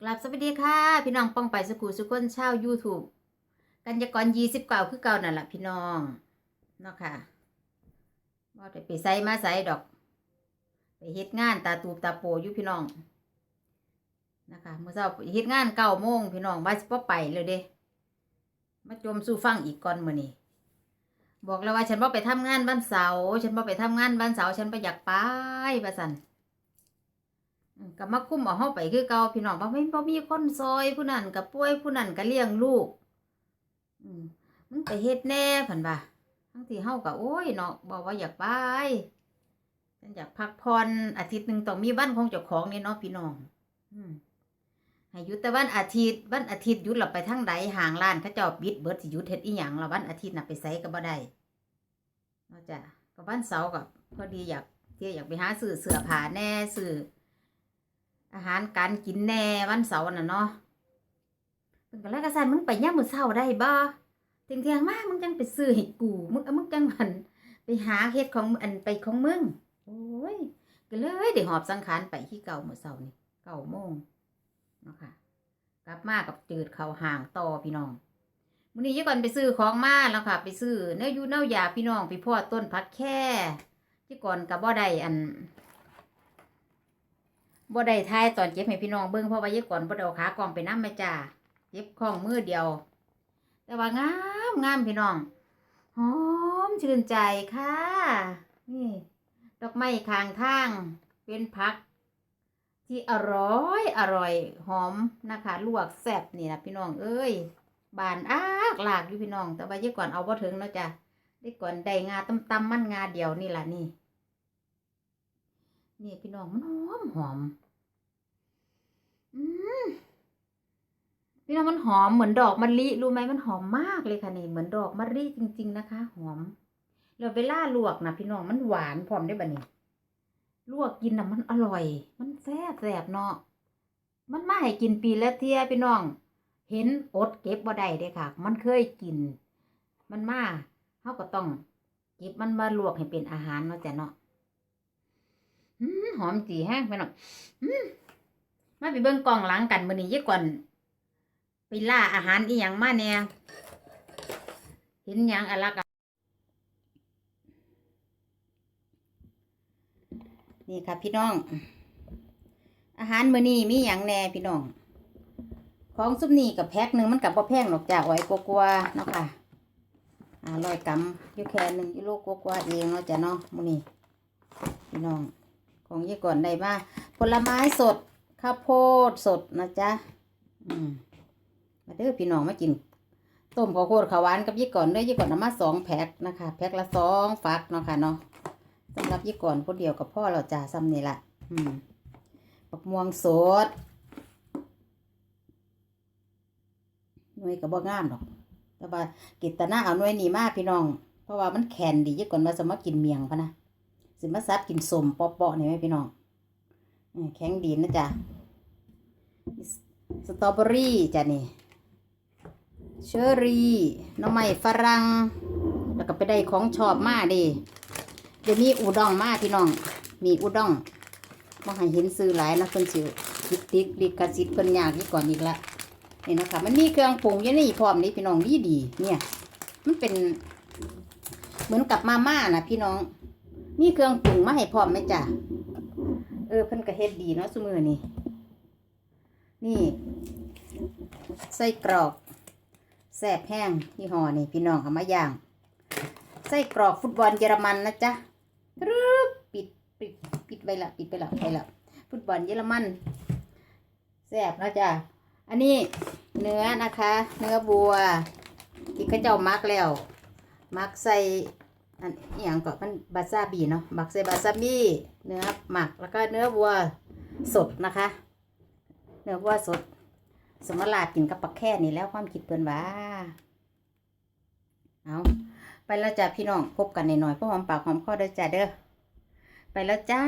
กลับสวัสดีค่ะ พี่น้องป้องไปสกูสุกคนชาว YouTube กันยากรยี่สิบเก่าคือเก่านั่นแหละพี่น้องเนาะค่ะว่ได้ไปใส่มาใส่ดอก ไปเฮ็ดงานตาตูบตาโปอยู่พี่น้องนะคะเมื่อเช้าเฮ็ดงานเก้าโมงพี่น้องบายสิบ่ไปเลยเด้มาจมสู่ฟังอีกก่อนมื้อนี้บอกแล้วว่าฉันบ่ไปทำงานวันเสาร์ฉันบ่ไปทำงานวันเสาร์ฉันบ่อยากไปว่าซั่น ก็มาคุ้มเอาเฮาไปคือเก่าพี่น้องบ่ไม่บ่มีคนซอยผู้นั้นก็ป่วยผู้นั้นก็เลี้ยงลูก อืมมึงไปเฮ็ดแน่เพิ่นว่าทั้งที่เฮาก็โอ้ยเนาะบอกว่าอยากไปฉันอยากพักผ่อนอาทิตย์หนึงต้องมีวันของเจ้าของนี่เนาะพี่น้อง อืมให้หยุดแต่วันอาทิตย์วันอาทิตย์หยุดเราไปทางใดห่างร้านเขาเจ้าปิดเบิดสิหยุดเฮ็ดอีหยังละวันอาทิตย์น่ะไปไสก็บ่ได้เนาะจ้ะก็วันเสาร์ก็พอดีอยากที่อยากไปหาซื้อเสื้อผ้าแน่ซื้อ อาหารการกินแน่วันเสาร์น่ะเนาะเพิ่นก็เลยก็สั่นมึงไปยามมื้อเช้าได้บ่เที่ยงมากมึงจังไปซื้อให้กูมึงเอามึงจังหันไปหาเฮ็ดของอันไปของมึงโอ้ยก็เลยได้หอบสังขารไปที่เก่ามือเช้านี่เก้าโมงเนาะค่ะกลับมากับจืดเขาห่างต่อพี่น้องมื้อนี้ยายก่อนไปซื้อของมาแล้วค่ะ ไปซื้อเนื้อยูเนื้อยาพี่น้องไปพ่อต้นผักแค่ที่ก่อนก็บ่ได้อัน บ่ได้ทายตอนเจ็บให้พี่น้องเบิ่งเพราะว่าเยายก่อนบ่ได้เอาขากองไปน้ำแม่จ้าเจ็บข้องมือเดียว แต่ว่างามงามพี่น้องหอมชื่นใจค่ะ นี่ ดอกไม้ข้างทาง เป็นผัก ที่อร่อยอร่อยหอมนะคะ ลวกแซ่บนี่นะพี่น้องเอ้ยบานอากหลากอยู่พี่น้อง แต่ว่าเยายก่อนเอาบ่ถึงเนาะจ้ะได้ก่อนได้งาตำๆมันงาเดียวนี่ล่ะนี่นี่พี่น้องมันหอมหอม อืม พี่น้องมันหอมเหมือนดอกมะลิรู้ไหมมันหอมมากเลยค่ะนี่เหมือนดอกมะลิจริง ๆ นะคะ หอมแล้วเวลาลวกนะพี่น้องมันหวานพร้อมได้บะนี่ลวกกินนะมันอร่อย มันแซ่บแซ่บเนาะมันมาให้กินปีละเที่ยพี่น้อง เห็นอดเก็บบ่ได้เด้ค่ะ มันเคยกิน มันมาเฮาก็ต้องเก็บมันมาลวกให้เป็นอาหารเนาะจ้ะเนาะหอมจีแห้งพี่น้องมาไปเบิ่งกล่องหลังกันมื้อนี้ยายก่อน ล่าอาหารอีหยังมาแหน่ยเห็นหยังอะลักอะนี่ค่ะพี่น้อง อาหารมื้อนี้มีหยังแน่พี่น้อง ของซุปนี่กับแพ็คหนึ่งมันกับบ่แพงหรอกจ้าไว้กลัวๆเนาะค่ะอ่าร้อยกรัมอยู่แค่หนึ่งกิโลกว่าๆเองเนาะจ้ะเนาะมื้อนี้พี่น้อง ของยายก่อนได้มาผลไม้สดข้าวโพดสดนะจ๊ะอืม เด้อพี่น้องมากินต้มข้าวโพดข้าวหวานกับยี่ก่อนเด้อยี่ก่อนเอามาสองแพ็คนะคะแพ็คละสองฟักเนาะค่ะเนาะสำหรับยี่ก่อนคนเดียวกับพ่อเราจ้าซ้ำนี่ละอืมปักม่วงสดหน่วยกับบ่งามดอก แต่ว่ากิตนาเอาหน่วยนี้มากพี่น้อง เพราะว่ามันแข็งดียี่ก่อนมาสมากินเมียงพะนะสิมาซับกินสมเปาะนี่ไหมพี่น้องแข็งดีนะจ๊ะสตรอเบอรี่จ้ะนี่ เชอรี่น้ำไม้ฝรั่งแล้วก็ไปได้ของชอบมาดิเดี๋ยวมีอุด้งมาพี่น้อง มีอุด้งบ่ให้เห็นซื้อหลายนะเพิ่นสิติดติดลิขสิทธิ์เพิ่นยากอีกก่อนอีกละนี่นะคะมันมีเครื่องปรุงยู่นี่พร้อมนี่พี่น้องดีดีเนี่ย มันเป็น เหมือนกับมาม่านะพี่น้อง มีเครื่องปรุงมาให้พร้อมไหมจ้ะเออเพิ่นก็เฮ็ดดีเนาะซุมือนี่นี่ไส้กรอก แซ่บแห้งยี่ห้อนี่พี่น้องเอามาย่างไส้กรอกฟุตบอลเยอรมันนะจ๊ะรึบปิดปิดปิดไปละปิดไปละไปละฟุตบอลเยอรมันแซ่บนะจ๊ะอันนี้เนื้อนะคะ เนื้อบัวที่เขาเจ้ามักแล้ว มักใส่อันอย่างก็มันบาซาบีเนาะมักใส่บาซาบีเนื้อหมักแล้วก็เนื้อวัวสดนะคะ เนื้อวัวสด สมราดกินกับปักแค่นี่แล้วความคิดเพิ่นว่า เอาไปแล้วจ้าพี่น้องพบกันหน่อยๆเพราะหอมปากหอมคอเด้อจ้าเด้อไปแล้วจ้า